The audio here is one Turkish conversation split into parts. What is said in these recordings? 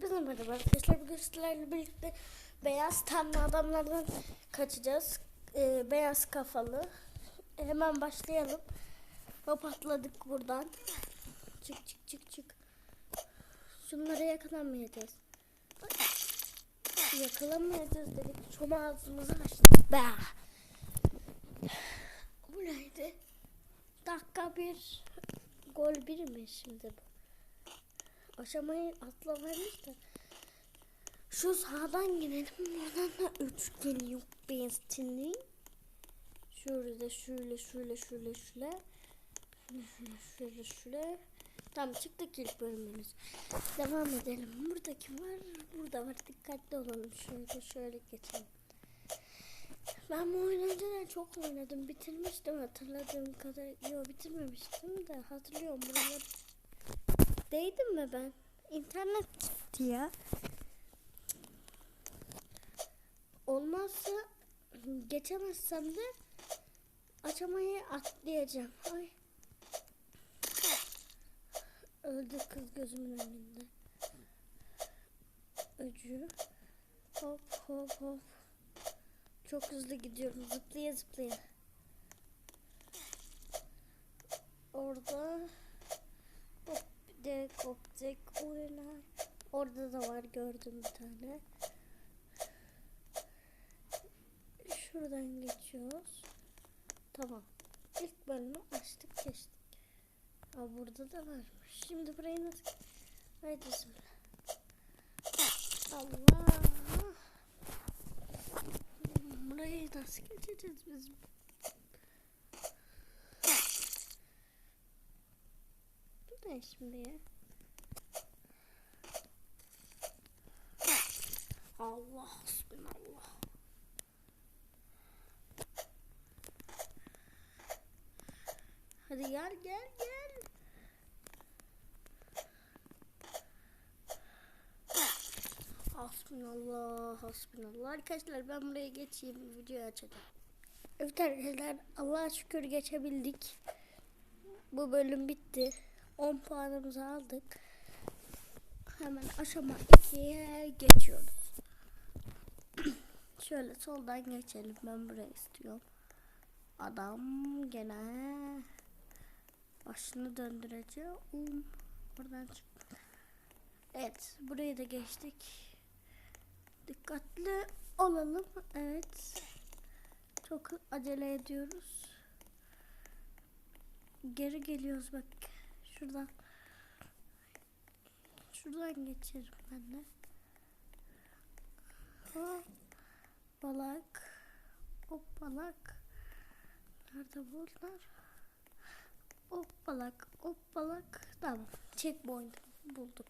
Hepinize merhaba arkadaşlar. Bugün sizlerle birlikte beyaz tenli adamlardan kaçacağız. Ee, beyaz kafalı. Hemen başlayalım. Hop atladık buradan. Çık çık çık çık. Şunlara yakalanmayacağız. Ay, Yakalanmayacağız dedik. Şoma ağzımızı açtık. Be. Bu neydi? Dakika bir. Gol bir mi şimdi bu? Aşamayı atlamaymış da. Şu sağdan girelim buradan da üçgen yok benzinli şurada şöyle şöyle şöyle şöyle. Şöyle şöyle şöyle tamam çıktık ilk bölümümüz. Devam edelim. Burada kim var? Burada var. Dikkatli olalım. Şöyle şöyle geçelim. Ben bu oyunu çok oynadım. Bitirmiştim hatırladığım kadar yok bitirmemiştim de hatırlıyorum. Buraları Değdim mi ben? İnternet gitti ya. Olmazsa geçemezsem de açamayı atlayacağım. Ay. Öldü kız gözümün önünde. Öcü. Hop hop hop. Çok hızlı gidiyorum. Zıplaya zıplaya. Orada oynar. Orada da var gördüm bir tane. Şuradan geçiyoruz. Tamam. İlk bölümü açtık geçtik. Aa, burada da varmış. Şimdi burayı nasıl... Haydi bismillah. Allah. Burayı nasıl geçeceğiz biz? Bu ne şimdi ya? Allah hasbinallah. Hadi gel gel gel. Hasbinallah hasbinallah. Arkadaşlar ben buraya geçeyim videoyu açacağım. Evet arkadaşlar Allah'a şükür geçebildik. Bu bölüm bitti. 10 puanımızı aldık. Hemen aşama 2'ye geçiyoruz. Şöyle soldan geçelim. Ben buraya istiyorum. Adam gene başını döndüreceğim. Um, buradan çıktı. Evet, burayı da geçtik. Dikkatli olalım. Evet. Çok acele ediyoruz. Geri geliyoruz bak. Şuradan. Şuradan geçerim ben de. Hop. Balak. Hop balak. Nerede bunlar? Hop balak. Hop balak. Tamam. Checkpoint bulduk.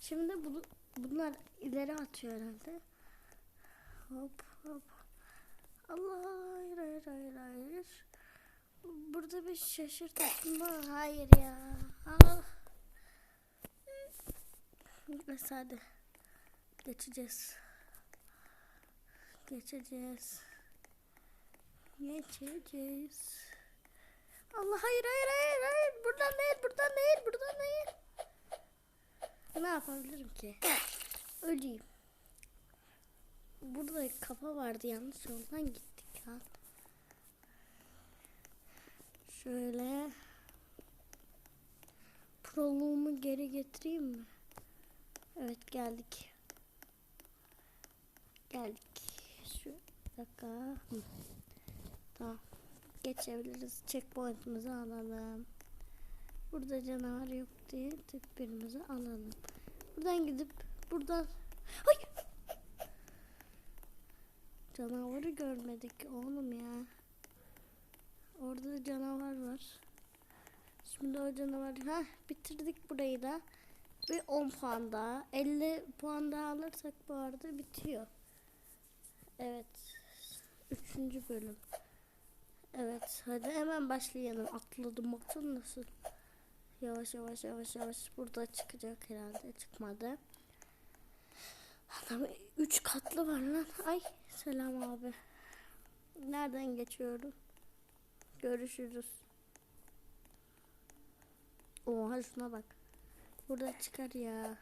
Şimdi bu, bunlar ileri atıyor herhalde. Hop hop. Allah hayır hayır hayır hayır. Burada bir şaşırtma. Hayır ya. Ah. Neyse. Geçeceğiz. Geçeceğiz. Geçeceğiz. Allah hayır hayır hayır hayır. Buradan değil buradan değil buradan değil. Ne yapabilirim ki? Öleyim. Burada kafa vardı yanlış yoldan gittik ya. Şöyle proluğumu geri getireyim mi? Evet geldik. Şu dakika. Hı. Tamam. Geçebiliriz. Checkpoint'imizi alalım. Burada canavar yok diye tek birimizi alalım. Buradan gidip buradan Ay! Canavarı görmedik oğlum ya. Orada canavar var. Şimdi o canavar ha bitirdik burayı da. Ve 10 puan daha. 50 puan daha alırsak bu arada bitiyor. Evet. Üçüncü bölüm. Evet. Hadi hemen başlayalım. Atladım. Bakın nasıl. Yavaş yavaş yavaş yavaş. Burada çıkacak herhalde. Çıkmadı. Adam 3 katlı var lan. Ay selam abi. Nereden geçiyorum? Görüşürüz. Oha şuna bak. Burada çıkar ya.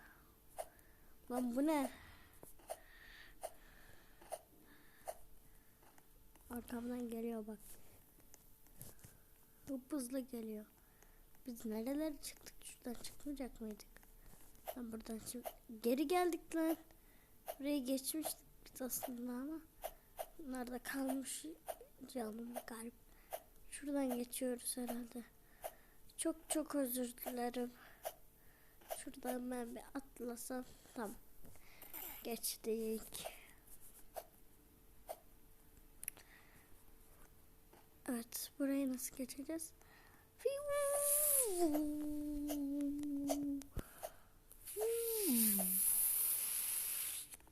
Lan bu ne? Arkamdan geliyor bak. Hıp hızlı geliyor. Biz nerelere çıktık? Şuradan çıkmayacak mıydık? Lan buradan şimdi geri geldik lan. Buraya geçmiştik biz aslında ama. Bunlar da kalmış canım garip. Şuradan geçiyoruz herhalde. Çok çok özür dilerim. Şuradan ben bir atlasam. Tamam. Geçtik. Evet. Burayı nasıl geçeceğiz?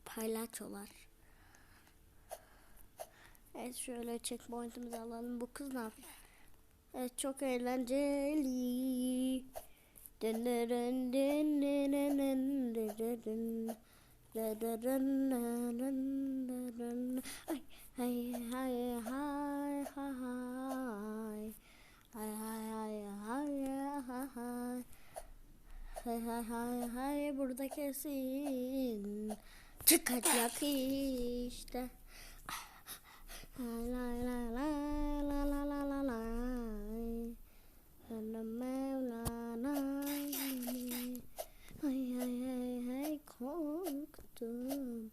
Paylaçolar. Evet şöyle checkpoint'imizi alalım. Bu kız ne yapıyor? Evet çok eğlenceli. Ay hay hay hay hay hay. Hay hay hay hay hay hay. Hay hay hay hay burada kesin çıkacak işte. Lay lay lay la la la la lay. Sana Mevlana Ay ay ay ay korktum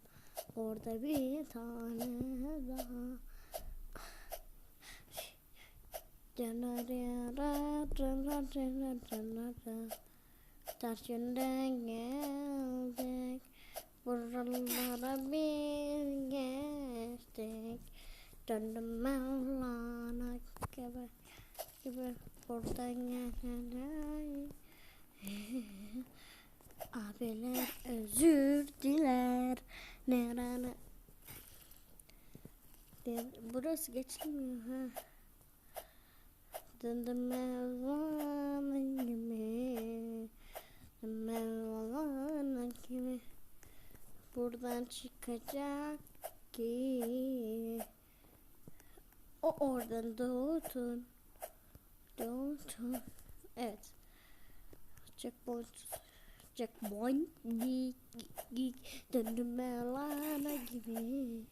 Orada bir tane daha Ters yönden geldik Buralara bir geçtik Döndüm Mevlana gibi gibi buradan gelenler Abiler özür diler Nerene Burası geçilmiyor ha Döndüm Mevlana gibi. Mevlana gibi. Buradan çıkacak ki. O oradan doğdun. Doğdun. Evet. Checkpoint Checkpoint Döndüm Mevlana gibi.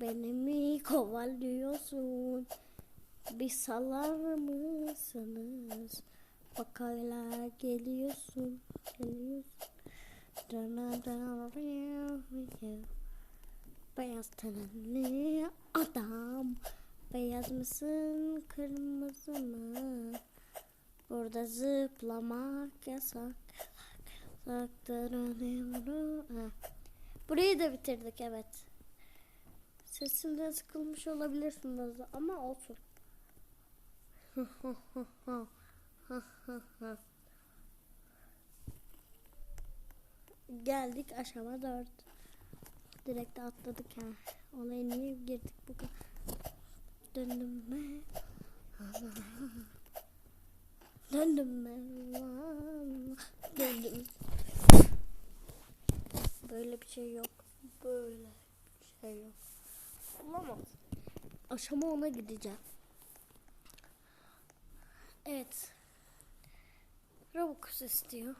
Beni mi kovalıyorsun Bir salar mısınız? Bak hala geliyorsun Geliyorsun. Dana dana Beyaz tenli adam. Beyaz mısın kırmızı mı? Burada zıplamak yasak. Burayı da bitirdik evet. Sesimden sıkılmış olabilirsiniz ama olsun Geldik aşama 4. Direkt atladık ha. Olaya niye girdik bu kadar? Döndüm ben. Döndüm ben. Döndüm. Böyle bir şey yok. Böyle bir şey yok. Olamaz. Aşama ona gideceğim. Evet. Robux istiyor.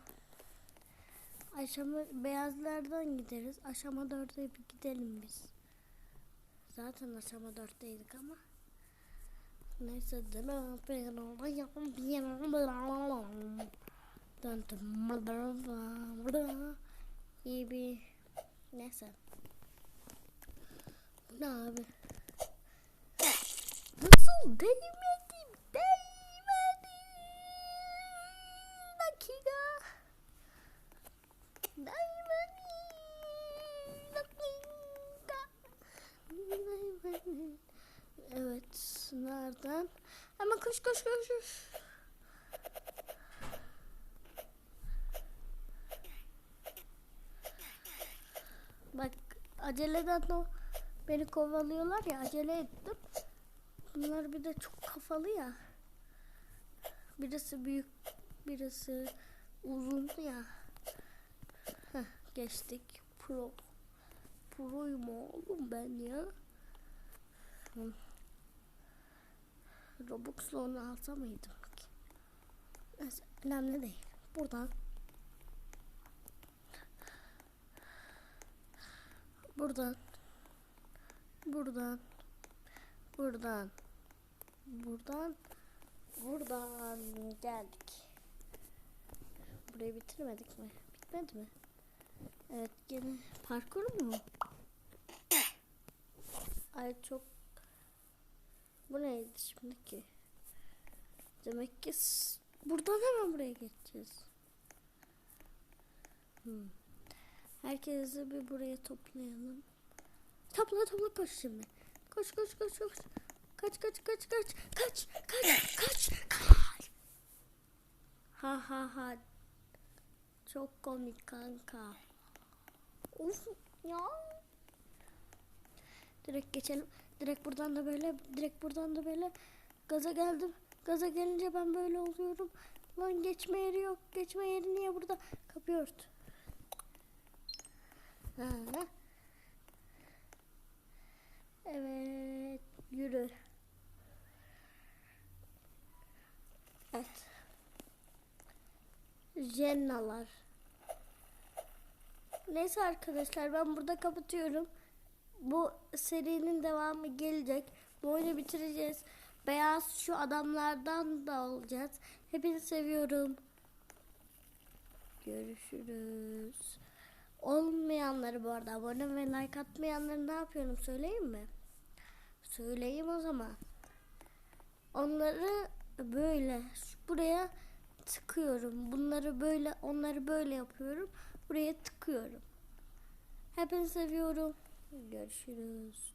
Aşama beyazlardan gideriz. Aşama 4'e bir gidelim biz. Zaten aşama 4'teydik ama. Neyse İyi bir neyse. Ne abi? Nasıl değmedi? Değmedi. Dakika. Değmedi. Dakika. Değmedi. Evet. Nereden? Hemen koş koş koş. Bak aceleden o beni kovalıyorlar ya acele ettim. Bunlar bir de çok kafalı ya. Birisi büyük, birisi uzun ya. Heh, geçtik. Pro. Pro'yum oğlum ben ya. Hı. Robux'la onu alsa mıydım ki? Neyse önemli değil. Buradan Buradan. Buradan. Buradan. Buradan. Buradan geldik. Burayı bitirmedik mi? Bitmedi mi? Evet gene parkur mu? Ay çok Bu neydi şimdi ki? Demek ki buradan hemen buraya geçeceğiz. Hmm. Herkesi bir buraya toplayalım. Topla topla koş şimdi. Koş koş koş koş. Kaç kaç kaç kaç kaç kaç kaç kaç. Ha ha ha. Çok komik kanka. Of ya. Direkt geçelim. Direkt buradan da böyle, direkt buradan da böyle. Gaza geldim. Gaza gelince ben böyle oluyorum. Lan geçme yeri yok. Geçme yeri niye burada? Kapıyı ört. Evet. Yürü. Evet. Jennalar. Neyse arkadaşlar ben burada kapatıyorum. Bu serinin devamı gelecek. Bu oyunu bitireceğiz. Beyaz şu adamlardan da olacağız. Hepinizi seviyorum. Görüşürüz. Olmayanları bu arada abone ve like atmayanları ne yapıyorum söyleyeyim mi? Söyleyeyim o zaman. Onları böyle buraya tıkıyorum. Bunları böyle onları böyle yapıyorum. Buraya tıkıyorum. Hepinizi seviyorum. Görüşürüz.